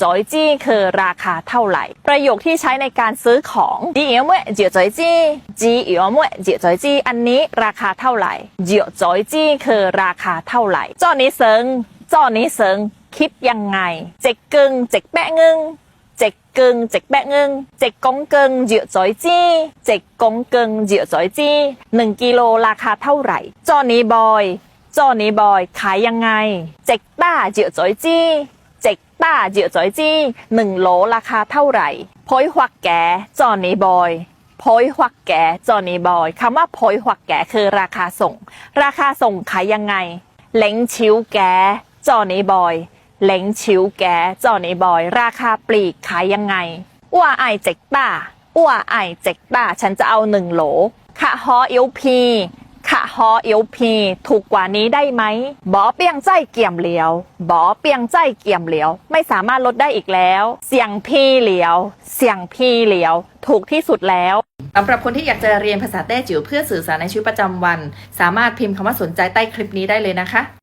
จอยจี้คือราคาเท่าไหร่ ประโยคที่ใช้ในการซื้อของจีเอียวเมื่อเจียวจอยจี้จีเอียวเมื่อเจียวจอยจี้อันนี้ราคาเท่าไหร่เจียวจอยจี้คือราคาเท่าไหร่จอนี้เซิงจอนี้เซิงคิดยังไงเจ็กกึงเจ็กแปะงึงเจ็กกึงเจ็กแปะงึงเจ็กกงกึงเจียวจอยจี้เจ็กกงกึงเจียวจอยจี้หนึ่งกิโลราคาเท่าไหร่จอนี้บอยจอนี้บอยขายยังไงเจ็กต้าเจียวจอยจี้ ต้าเจียวจอยจี้หนึ่งโหลราคาเท่าไหร่พอยหวักแกจอนี้บอยพอยหวักแกจอนี้บอยคำว่าพอยหวักแกคือราคาส่ง ราคาส่งขายยังไงเหลงชิวแกจอนี้บอยเหลงชิวแกจอนี้บอย ราคาปลีกขายยังไงว่าไอเจ็กต้าว่าไอเจ็กต้าฉันจะเอาหนึ่งโหลค่ะฮอเอลพี ค่ะฮอเอลพีถูกกว่านี้ได้ไหมบอเปียงใจเกี่ยมเหลียวบอเปียงใจเกี่ยมเหลียว ไม่สามารถลดได้อีกแล้ว เสียงพีเหลียว เสียงพีเหลียว ถูกที่สุดแล้วสำหรับคนที่อยากจะเรียนภาษาแต้จิ๋วเพื่อสื่อสารในชีวิตประจำวัน สามารถพิมพ์คำว่าสนใจใต้คลิปนี้ได้เลยนะคะ